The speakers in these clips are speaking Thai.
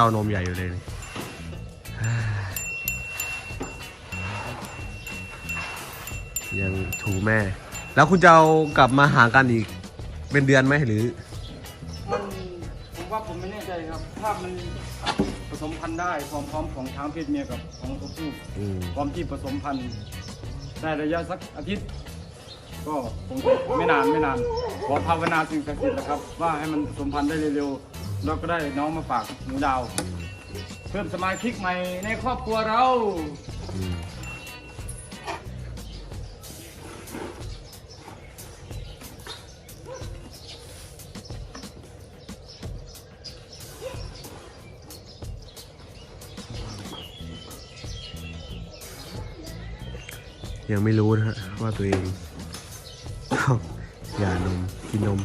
ต้านมใหญ่อยู่เลยนี่ยังถูแม่ แล้วคุณจะเอากลับมาหากันอีก เป็นเดือนไหมหรือ มันผมว่าผมไม่แน่ใจครับ ถ้ามันผสมพันธุ์ได้ความพร้อมของช้างเพศเมียกับของตัวผู้อืม ความที่ผสมพันธุ์ได้ระยะสักอาทิตย์ ก็คงไม่นานไม่นานขอภาวนาสิ่งศักดิ์สิทธิ์นะครับ ว่าให้มันผสมพันธุ์ได้เร็วๆ แล้วก็ได้น้องมาฝากหนูดาว เพิ่มสมาชิกใหม่ในครอบครัวเราอยังไม่รู้นะฮะว่าตัวเอง อย่านมกินนม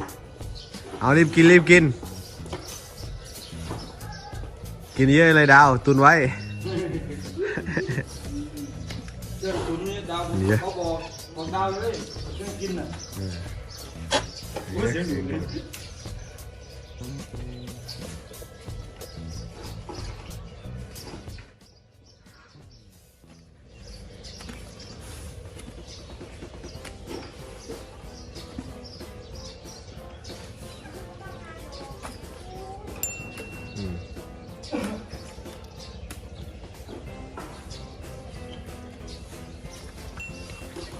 เอารีบกินรีบกิน กินเยอะเลยดาว ตุนไว้เรื่องตุนนี่ดาวเดี๋ยวเขาบอกบอกดาวเลยเรื่องกินน่ะโอ้ยเสียงดุเลย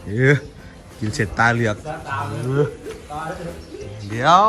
เออกินเสร็จตาเหลือกเดี๋ยว